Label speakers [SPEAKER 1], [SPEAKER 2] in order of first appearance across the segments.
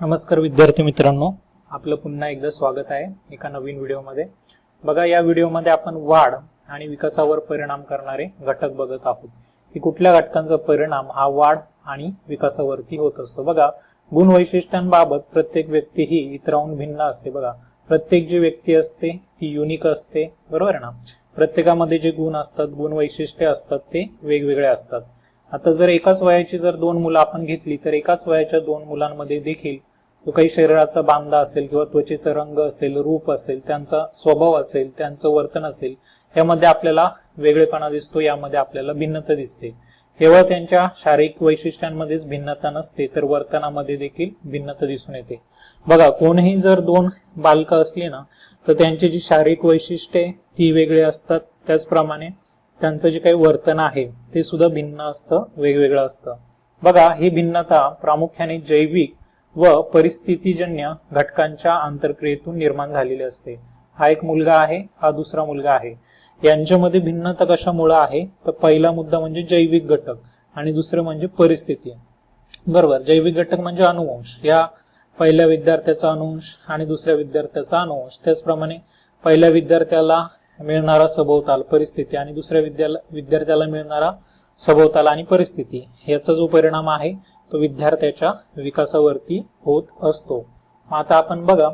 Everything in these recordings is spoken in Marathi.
[SPEAKER 1] नमस्कार विद्यार्थी मित्रांनो आपलं पुन्हा एकदा स्वागत आहे एका नवीन व्हिडिओमध्ये. बघा या व्हिडिओमध्ये आपण वाढ आणि विकासावर परिणाम करणारे घटक बघत आहोत. की कुठल्या घटकांचा परिणाम हा वाढ आणि विकासावरती होत असतो. बघा गुण वैशिष्ट्यांबाबत प्रत्येक व्यक्ती ही इतराहून भिन्न असते. बघा प्रत्येक जी व्यक्ती असते ती युनिक असते. बरोबर ना? प्रत्येकामध्ये जे गुण असतात गुण वैशिष्ट्ये असतात ते वेगवेगळे असतात. आता जर एकाच वयाची जर दोन मुलं आपण घेतली तर एकाच वयाच्या दोन मुलांमध्ये देखील तो काही शरीराचा बांधा असेल किंवा त्वचेचा रंग असेल रूप असेल त्यांचा स्वभाव असेल त्यांचं वर्तन असेल यामध्ये आपल्याला वेगळेपणा दिसतो यामध्ये आपल्याला भिन्नता दिसते. केवळ त्यांच्या शारीरिक वैशिष्ट्यांमध्येच भिन्नता नसते तर वर्तनामध्ये देखील भिन्नता दिसून येते. बघा कोणीही जर दोन बालकं असली ना तर त्यांची जी शारीरिक वैशिष्ट्ये ती वेगळी असतात. त्याचप्रमाणे त्यांचं जे काही वर्तन आहे ते सुद्धा भिन्न असतं वेगवेगळं असतं. बघा ही भिन्नता प्रामुख्याने जैविक व परिस्थितीजन्य घटकांच्या आंतरक्रियेतून निर्माण झालेली असते. हा एक मुलगा आहे हा दुसरा मुलगा आहे. यांच्यामध्ये भिन्नता कशामुळे आहे? तर पहिला मुद्दा म्हणजे जैविक घटक आणि दुसरं म्हणजे परिस्थिती. बरोबर जैविक घटक म्हणजे अनुवंश. या पहिल्या विद्यार्थ्याचा अनुवंश आणि दुसऱ्या विद्यार्थ्याचा अनुवंश. त्याचप्रमाणे पहिल्या विद्यार्थ्याला मिळणारा सभोवताल परिस्थिती आणि दुसऱ्या विद्याला विद्यार्थ्याला मिळणारा सभोवताल आणि परिस्थिती याचा जो परिणाम आहे तो विद्यार्थ्याच्या विकासावरती होत असतो. मग आता आपण बघा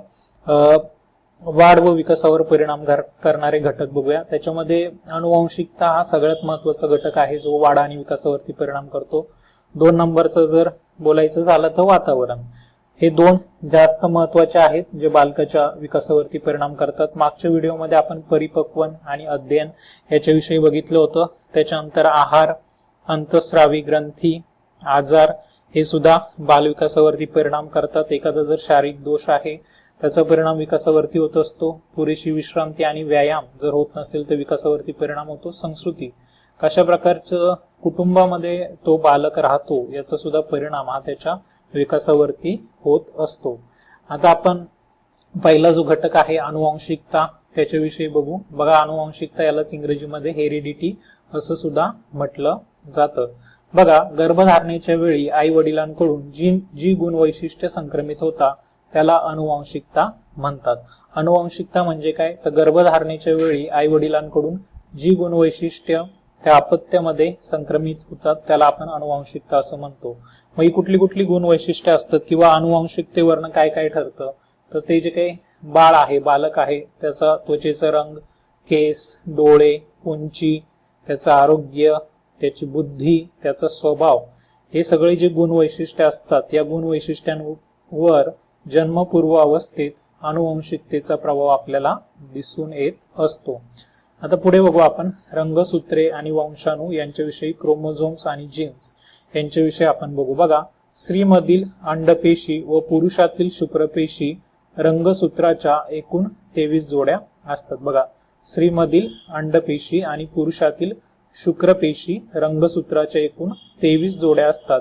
[SPEAKER 1] वाढ व विकासावर परिणाम कर- करणारे घटक बघूया. त्याच्यामध्ये अनुवांशिकता हा सगळ्यात महत्त्वाचा घटक आहे जो वाढ आणि विकासावरती परिणाम करतो. दोन नंबरचं जर बोलायचं झालं तर वातावरण. हे दोन जास्त महत्त्वाचे आहेत जे बालकाच्या विकासावरती परिणाम करतात. मागच्या व्हिडिओमध्ये आपण परिपक्वन आणि अध्ययन याच्याविषयी बघितलं होतं. त्याच्यानंतर आहार अंतस्रावी ग्रंथी आजार हे सुद्धा बालविकासावरती परिणाम करतात. एखादा जर शारीरिक दोष आहे त्याचा परिणाम विकासावरती होत असतो. पुरेशी विश्रांती आणि व्यायाम जर होत नसेल तर विकासावरती परिणाम होतो. संस्कृती. कशा प्रकारचं कुटुंबामध्ये तो बालक राहतो याचा सुद्धा परिणाम हा त्याच्या विकासावरती होत असतो. आता आपण पहिला जो घटक आहे अनुवांशिकता त्याच्याविषयी बघू. बघा अनुवांशिकता यालाच इंग्रजीमध्ये हेरिडिटी असं सुद्धा म्हटलं जातं. बघा गर्भधारणेच्या वेळी आई वडिलांकडून जी जी गुण वैशिष्ट्य संक्रमित होता त्याला अनुवांशिकता म्हणतात. अनुवांशिकता म्हणजे काय? तर गर्भधारणेच्या वेळी आई वडिलांकडून जी गुण वैशिष्ट्य त्या अपत्यामध्ये संक्रमित होतात त्याला आपण अनुवांशिकता असं म्हणतो. मग ही कुठली कुठली गुण वैशिष्ट्य असतात किंवा अनुवांशिकतेवरनं काय काय ठरतं? तर ते जे काही बाळ आहे बालक आहे त्याचा त्वचेचा रंग केस डोळे उंची त्याचं आरोग्य त्याची बुद्धी त्याचा स्वभाव हे सगळे जे गुण वैशिष्ट्य असतात या गुण वैशिष्ट्यांवर जन्मपूर्व अवस्थेत अनुवंशिकतेचा प्रभाव आपल्याला दिसून येत असतो. आता पुढे बघू आपण रंगसूत्रे आणि वंशाणू यांच्याविषयी क्रोमोझोम्स आणि जीन्स यांच्याविषयी आपण बघू. बघा स्त्रीमधील अंडपेशी व पुरुषातील शुक्रपेशी रंगसूत्राच्या एकूण तेवीस जोड्या असतात. बघा स्त्रीमधील अंडपेशी आणि पुरुषातील शुक्रपेशी रंगसूत्राच्या एकूण तेवीस जोड्या असतात.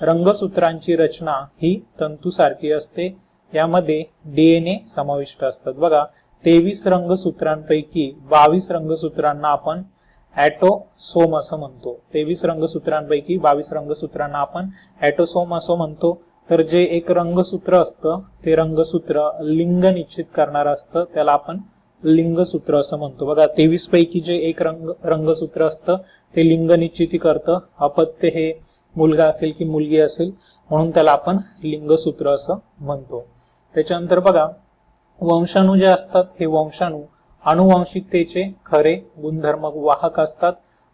[SPEAKER 1] रंगसूत्रांची रचना ही तंतूसारखी असते. यामध्ये डीएनए समाविष्ट असतात. बघा तेवीस रंगसूत्रांपैकी बावीस रंगसूत्रांना आपण ॲटोसोम असं म्हणतो. तेवीस रंगसूत्रांपैकी बावीस रंगसूत्रांना आपण ॲटोसोम असं म्हणतो. तर जे एक रंगसूत्र असतं ते रंगसूत्र लिंग निश्चित करणार असतं. त्याला आपण लिंगसूत्र असं म्हणतो. बघा तेवीस पैकी जे एक रंग रंगसूत्र असतं ते लिंग निश्चिती करतं. अपत्य हे मुलगा असेल की मुलगी असेल म्हणून त्याला आपण लिंगसूत्र असं म्हणतो. त्याच्यानंतर बघा वंशाणू जे असतात हे वंशाणू अनुवांशिकतेचे खरे गुणधर्म वाहक असतात.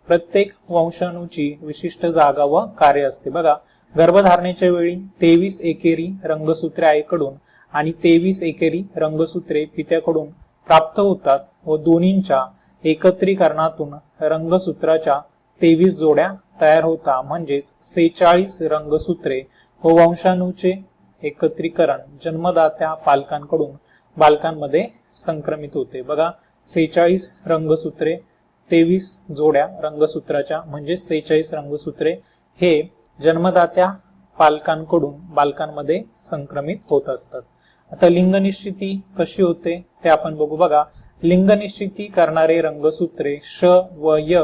[SPEAKER 1] प्रत्येक वंशाणूची विशिष्ट जागा व कार्य असते. बघा गर्भधारणेच्या वेळी तेवीस एकेरी रंगसूत्रे आईकडून आणि तेवीस एकेरी रंगसूत्रे पित्याकडून प्राप्त होतात व दोन्हींच्या एकत्रीकरणातून रंगसूत्राच्या तेवीस जोड्या तयार होता. म्हणजेच सेहेचाळीस रंगसूत्रे व वंशाणूचे एकत्रीकरण जन्मदात्या पालकांकडून बालकांमध्ये संक्रमित होते. बघा सेहेचाळीस रंगसूत्रे तेवीस जोड्या रंगसूत्राच्या म्हणजे सेहेचाळीस रंगसूत्रे हे जन्मदात्या पालकांकडून बालकांमध्ये संक्रमित होत असतात. आता लिंगनिश्चिती कशी होते ते आपण बघू बघा. लिंगनिश्चिती करणारे रंगसूत्रे श व य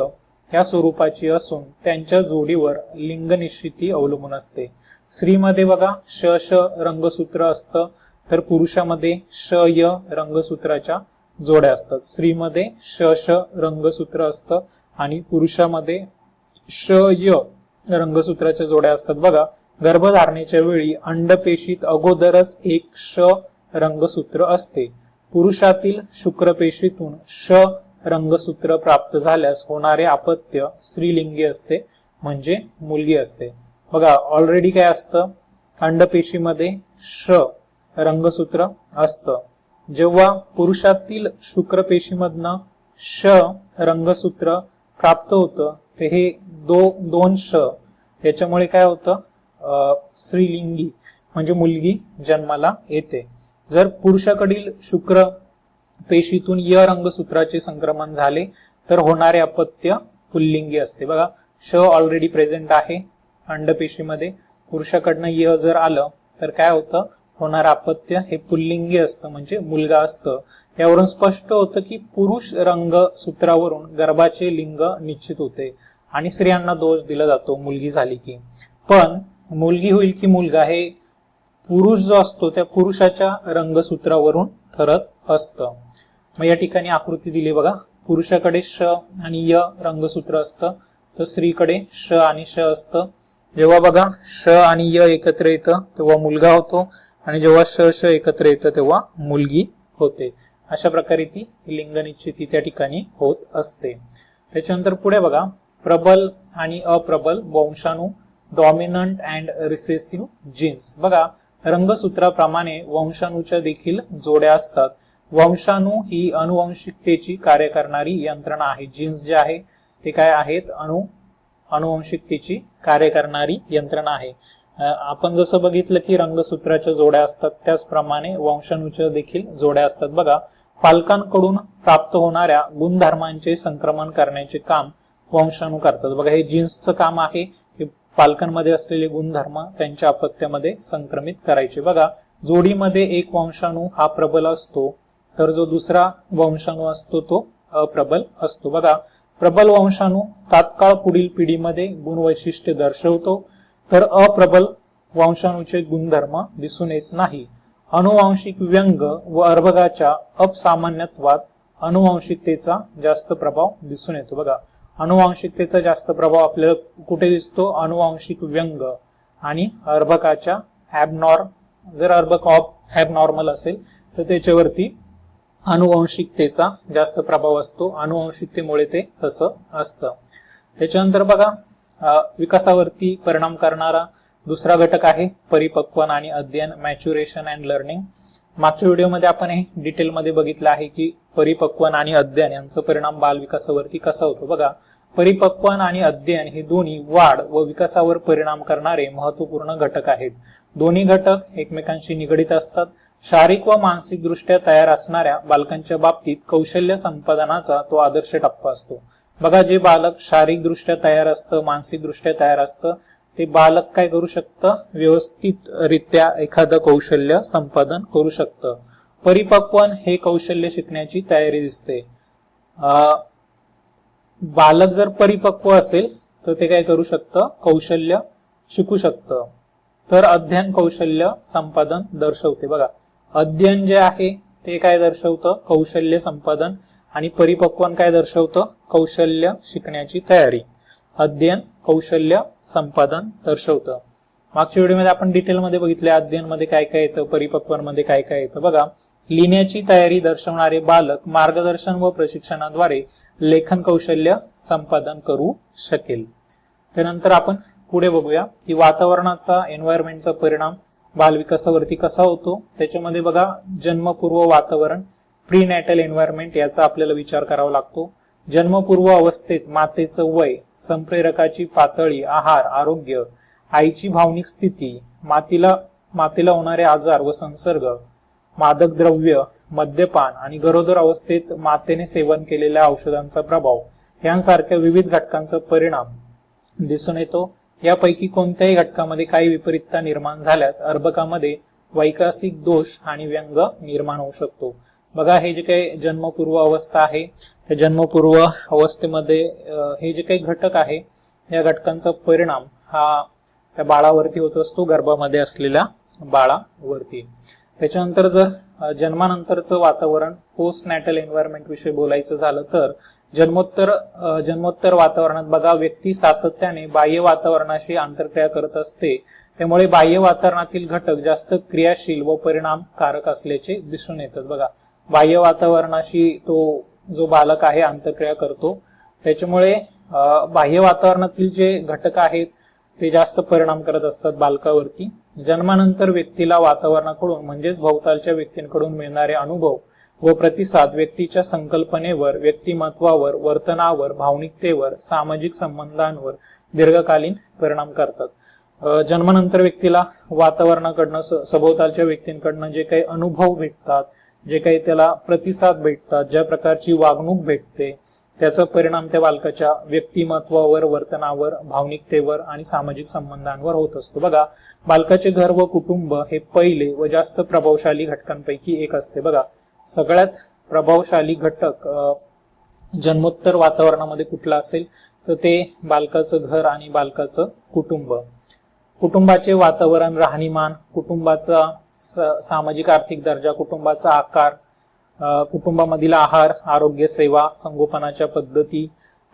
[SPEAKER 1] या स्वरूपाची असून त्यांच्या जोडीवर लिंगनिश्चिती अवलंबून असते. स्त्रीमध्ये बघा श श रंगसूत्र असतं तर पुरुषामध्ये श य रंगसूत्राच्या जोड्या असतात. स्त्रीमध्ये श श रंगसूत्र असतं आणि पुरुषामध्ये श य रंगसूत्राच्या जोड्या असतात. बघा गर्भधारणेच्या वेळी अंडपेशीत अगोदरच एक श रंगसूत्र असते. पुरुषातील शुक्रपेशीतून श रंगसूत्र प्राप्त झाल्यास होणारे अपत्य स्त्रीलिंगी असते म्हणजे मुलगी असते. बघा ऑलरेडी काय असतं? अंडपेशीमध्ये श रंगसूत्र असतं. जेव्हा पुरुषातील शुक्रपेशीमधनं श रंगसूत्र प्राप्त होतं ते हे दो दोन श याच्यामुळे काय होतं? स्त्रीलिंगी म्हणजे मुलगी जन्माला येते. जर पुरुषाकडील शुक्र पेशीतून य रंगसूत्राचे संक्रमण झाले तर होणारे अपत्य पुल्लिंगी असते. बघा श ऑलरेडी प्रेझेंट आहे अंडपेशीमध्ये. पुरुषाकडनं य जर आलं तर काय होतं? होणार अपत्य हे पुल्लिंगी असतं म्हणजे मुलगा असतं. यावरून स्पष्ट होतं की पुरुष रंग सूत्रावरून गर्भाचे लिंग निश्चित होते आणि स्त्रियांना दोष दिला जातो मुलगी झाली की. पण मुलगी होईल की मुलगा हे पुरुष जो असतो त्या पुरुषाच्या रंगसूत्रावरून ठरत असतं. मग या ठिकाणी आकृती दिली बघा. पुरुषाकडे श आणि य रंगसूत्र असतं तर स्त्रीकडे श आणि श असतं. जेव्हा बघा श आणि य एकत्र येतं तेव्हा मुलगा होतो. आणि जेव्हा श श एकत्र येतं तेव्हा मुलगी होते. अशा प्रकारे ती लिंग निश्चिती त्या ठिकाणी होत असते. त्याच्यानंतर पुढे बघा प्रबल आणि अप्रबल वंशाणू डॉमिनंट अँड रिसेसिव्ह जीन्स बघा रंगसूत्राप्रमाणे वंशाणूच्या देखील जोड्या असतात. वंशाणू ही अनुवंशिकतेची कार्य करणारी यंत्रणा आहे. जीन्स जे आहे ते काय आहेत? अनु अनुवंशिकतेची कार्य करणारी यंत्रणा आहे. आपण जसं बघितलं की रंगसूत्राच्या जोड्या असतात त्याचप्रमाणे वंशाणूच्या देखील जोड्या असतात. बघा पालकांकडून प्राप्त होणाऱ्या गुणधर्मांचे संक्रमण करण्याचे काम वंशाणू करतात. बघा हे जीन्सचं काम आहे. हे पालकांमध्ये असलेले गुणधर्म त्यांच्या अपत्यामध्ये संक्रमित करायचे. बघा जोडीमध्ये एक वंशाणू हा प्रबल असतो तर जो दुसरा वंशाणू असतो तो अप्रबल असतो. बघा प्रबल वंशाणू तात्काळ पुढील पिढीमध्ये गुणवैशिष्ट्य दर्शवतो. तर अप्रबल वंशाणूचे गुणधर्म दिसून येत नाही. अनुवांशिक व्यंग व अर्भकाच्या अपसामान्यत्वात अनुवांशिकतेचा जास्त प्रभाव दिसून येतो. बघा अनुवांशिकतेचा जास्त प्रभाव आपल्याला कुठे दिसतो? अनुवांशिक व्यंग आणि अर्भकाच्या ॲबनॉर जर अर्भक ऑफ ॲबनॉर्मल असेल तर त्याच्यावरती अनुवांशिकतेचा जास्त प्रभाव असतो. अनुवांशिकतेमुळे ते तसं असतं. त्याच्यानंतर बघा विकासावरती परिणाम करणारा दुसरा घटक आहे परिपक्वन आणि अध्ययन मॅच्युरेशन अँड लर्निंग मागच्या व्हिडिओमध्ये आपण हे डिटेलमध्ये बघितलं आहे की परिपक्वन आणि अध्ययन यांचा परिणाम बाल विकासावरती कसा होतो? बघा परिपक्वन आणि अध्ययन हे दोन्ही वाढ व विकासावर परिणाम करणारे महत्त्वपूर्ण घटक आहेत. दोन्ही घटक एकमेकांशी निगडीत असतात. शारीरिक व मानसिक दृष्ट्या तयार असणाऱ्या बालकांच्या बाबतीत कौशल्य संपादनाचा तो आदर्श टप्पा असतो. बघा जे बालक शारीरिक दृष्ट्या तयार असतं मानसिक दृष्ट्या तयार असतं ते बालक काय करू शकतं? व्यवस्थित रित्या एखादं कौशल्य संपादन करू शकतं. परिपक्वन हे कौशल्य शिकण्याची तयारी दिसते. अं, बालक जर परिपक्व असेल तर ते काय करू शकतं? कौशल्य शिकू शकतं. तर अध्ययन कौशल्य संपादन दर्शवते. बघा अध्ययन जे आहे ते काय दर्शवतं? कौशल्य संपादन आणि परिपक्वन काय दर्शवतं? कौशल्य शिकण्याची तयारी. अध्ययन कौशल्य संपादन दर्शवतं. मागच्या व्हिडिओमध्ये आपण डिटेलमध्ये बघितले अध्ययनमध्ये काय काय येतं परिपक्वांमध्ये काय काय येतं. बघा लिहिण्याची तयारी दर्शवणारे बालक मार्गदर्शन व प्रशिक्षणाद्वारे लेखन कौशल्य संपादन करू शकेल. त्यानंतर आपण पुढे बघूया की वातावरणाचा एन्व्हायरमेंटचा परिणाम बालविकासावरती कसा होतो. त्याच्यामध्ये बघा जन्मपूर्व वातावरण प्री नॅटल एन्व्हायरमेंट याचा आपल्याला विचार करावा लागतो. जन्मपूर्व अवस्थेत मातेचं वय संप्रेरकाची पातळी आहार आरोग्य आईची भावनिक स्थिती मातीला मातेला होणारे आजार व संसर्ग मादक द्रव्य मद्यपान आणि गरोदर अवस्थेत मातेने सेवन केलेल्या औषधांचा प्रभाव यांसारख्या विविध घटकांचा परिणाम दिसून येतो. यापैकी कोणत्याही घटकामध्ये काही विपरीतता निर्माण झाल्यास अर्भकामध्ये वैकासिक दोष आणि व्यंग निर्माण होऊ शकतो. बघा हे जे काही जन्मपूर्व अवस्था आहे त्या जन्मपूर्व अवस्थेमध्ये हे जे काही घटक आहे या घटकांचा परिणाम हा त्या बाळावरती होत असतो गर्भामध्ये असलेल्या बाळावरती. त्याच्यानंतर जर जन्मानंतरचं वातावरण पोस्ट नॅटल एन्व्हायरमेंट विषयी बोलायचं झालं तर जन्मोत्तर जन्मोत्तर वातावरणात बघा व्यक्ती सातत्याने बाह्य वातावरणाशी आंतरक्रिया करत असते. त्यामुळे बाह्य वातावरणातील घटक जास्त क्रियाशील व परिणामकारक असल्याचे दिसून येतात. बघा बाह्य वातावरणाशी तो जो बालक आहे आंतरक्रिया करतो. त्याच्यामुळे बाह्य वातावरणातील जे घटक आहेत ते जास्त परिणाम करत असतात बालकावरती. जन्मानंतर व्यक्तीला वातावरणाकडून म्हणजेच भोवतालच्या व्यक्तींकडून मिळणारे अनुभव व प्रतिसाद व्यक्तीच्या संकल्पनेवर व्यक्तिमत्वावर वर्तनावर भावनिकतेवर सामाजिक संबंधांवर दीर्घकालीन परिणाम करतात. जन्मानंतर व्यक्तीला वातावरणाकडनं स- सभोवतालच्या व्यक्तींकडनं जे काही अनुभव भेटतात जे काही त्याला प्रतिसाद भेटतात ज्या प्रकारची वागणूक भेटते त्याचा परिणाम त्या बालकाच्या व्यक्तिमत्वावर वर्तनावर भावनिकतेवर आणि सामाजिक संबंधांवर होत असतो. बघा बालकाचे घर व कुटुंब हे पहिले व जास्त प्रभावशाली घटकांपैकी एक असते. बघा सगळ्यात प्रभावशाली घटक जन्मोत्तर वातावरणामध्ये कुठला असेल तर ते बालकाचं घर आणि बालकाचं कुटुंब. कुटुंबाचे वातावरण राहणीमान कुटुंबाचा स- सामाजिक आर्थिक दर्जा कुटुंबाचा आकार कुटुंबामधील आहार आरोग्य सेवा संगोपनाच्या पद्धती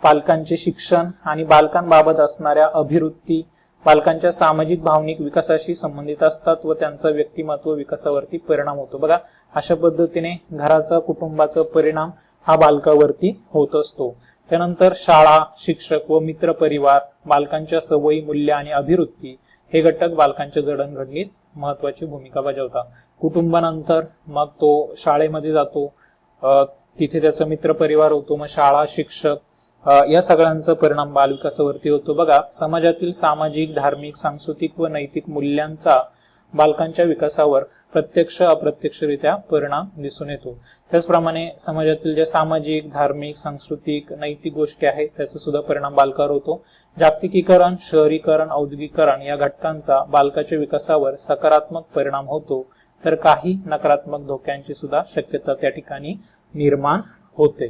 [SPEAKER 1] पालकांचे शिक्षण आणि बालकांबाबत असणाऱ्या अभिवृत्ती बालकांच्या सामाजिक भावनिक विकासाशी संबंधित असतात व त्यांचा व्यक्तिमत्व विकासावरती परिणाम होतो. बघा अशा पद्धतीने घराचा कुटुंबाचा परिणाम हा बालकावरती होत असतो. त्यानंतर शाळा शिक्षक व मित्र परिवार बालकांच्या सवयी मूल्य आणि अभिवृत्ती हे घटक बालकांच्या जडणघडणीत महत्वाची भूमिका बजावता. कुटुंबानंतर मग तो शाळेमध्ये जातो तिथे त्याचा मित्र परिवार होतो मग शाळा शिक्षक या सगळ्यांचा परिणाम बालविकासावरती होतो. बघा समाजातील सामाजिक धार्मिक सांस्कृतिक व नैतिक मूल्यांचा बालकांच्या विकासावर प्रत्यक्ष अप्रत्यक्षरित्या परिणाम दिसून येतो. त्याचप्रमाणे समाजातील ज्या सामाजिक धार्मिक सांस्कृतिक नैतिक गोष्टी आहेत त्याचा सुद्धा परिणाम बालकावर होतो. जागतिकीकरण शहरीकरण औद्योगिकरण या घटकांचा बालकाच्या विकासावर सकारात्मक परिणाम होतो. तर काही नकारात्मक धोक्यांची सुद्धा शक्यता त्या ठिकाणी निर्माण होते.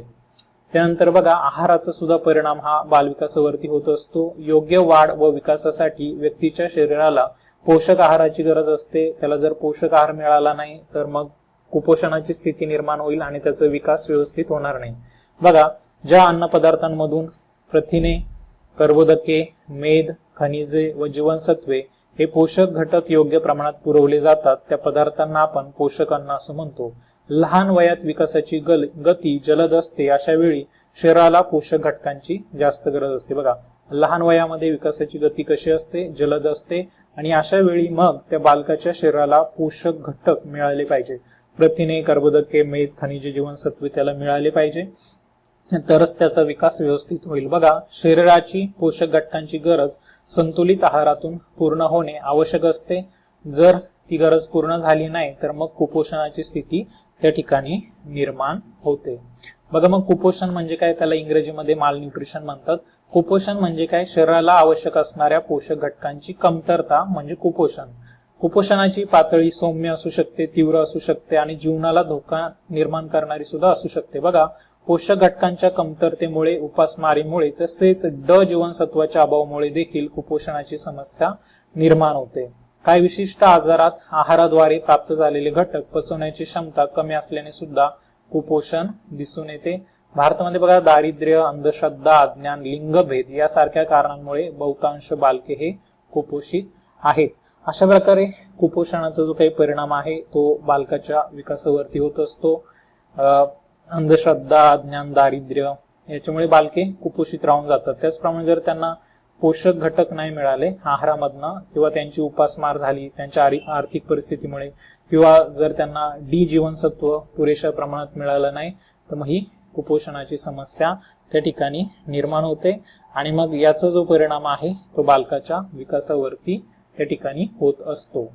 [SPEAKER 1] त्यानंतर बघा आहाराचा सुद्धा परिणाम हा बालविकासावरती होत असतो. योग्य वाढ व विकासासाठी व्यक्तीच्या शरीराला पोषक आहाराची गरज असते. त्याला जर पोषक आहार मिळाला नाही तर मग कुपोषणाची स्थिती निर्माण होईल आणि त्याचा विकास व्यवस्थित होणार नाही. बघा ज्या अन्न पदार्थांमधून प्रथिने कर्बोदके मेद खनिजे व जीवनसत्वे हे पोषक घटक योग्य प्रमाणात पुरवले जातात. त्या पदार्थांना आपण पोषक अन्न असं म्हणतो. लहान वयात विकासाची गल गती जलद असते. अशा वेळी शरीराला पोषक घटकांची जास्त गरज असते. बघा लहान वयामध्ये विकासाची गती कशी असते? जलद असते. आणि अशा वेळी मग त्या बालकाच्या शरीराला पोषक घटक मिळाले पाहिजे. प्रथिने कर्बोदके मेद खनिजे जीवनसत्वे त्याला मिळाले पाहिजे. तरच त्याचा विकास व्यवस्थित होईल. बघा शरीराची पोषक घटकांची गरज संतुलित आहारातून पूर्ण होणे आवश्यक असते. जर ती गरज पूर्ण झाली नाही तर मग कुपोषणाची स्थिती त्या ठिकाणी निर्माण होते. बघा मग कुपोषण म्हणजे काय? त्याला इंग्रजीमध्ये माल न्यूट्रिशन म्हणतात. कुपोषण म्हणजे काय? शरीराला आवश्यक असणाऱ्या पोषक घटकांची कमतरता म्हणजे कुपोषण. कुपोषणाची पातळी सौम्य असू शकते तीव्र असू शकते आणि जीवनाला धोका निर्माण करणारी सुद्धा असू शकते. बघा पोषक घटकांच्या कमतरतेमुळे उपासमारीमुळे तसेच ड जीवनसत्वाच्या अभावामुळे देखील कुपोषणाची समस्या निर्माण होते. काही विशिष्ट आजारात आहाराद्वारे प्राप्त झालेले घटक पचवण्याची क्षमता कमी असल्याने सुद्धा कुपोषण दिसून येते. भारतामध्ये बघा दारिद्र्य अंधश्रद्धा अज्ञान लिंगभेद यासारख्या कारणांमुळे बहुतांश बालके हे कुपोषित आहेत. अशा प्रकारे कुपोषणाचा जो काही परिणाम आहे तो बालकाच्या विकासावरती होत असतो. अंधश्रद्धा ज्ञान दारिद्र्य याच्यामुळे बालके कुपोषित राहून जातात. त्याचप्रमाणे जर त्यांना पोषक घटक नाही मिळाले आहारामधनं किंवा त्यांची उपासमार झाली त्यांच्या आर्थिक परिस्थितीमुळे किंवा जर त्यांना डी जीवनसत्व पुरेशा प्रमाणात मिळालं नाही तर मग ही कुपोषणाची समस्या त्या ठिकाणी निर्माण होते. आणि मग याचा जो परिणाम आहे तो बालकाच्या विकासावरती त्या ठिकाणी होत असतो.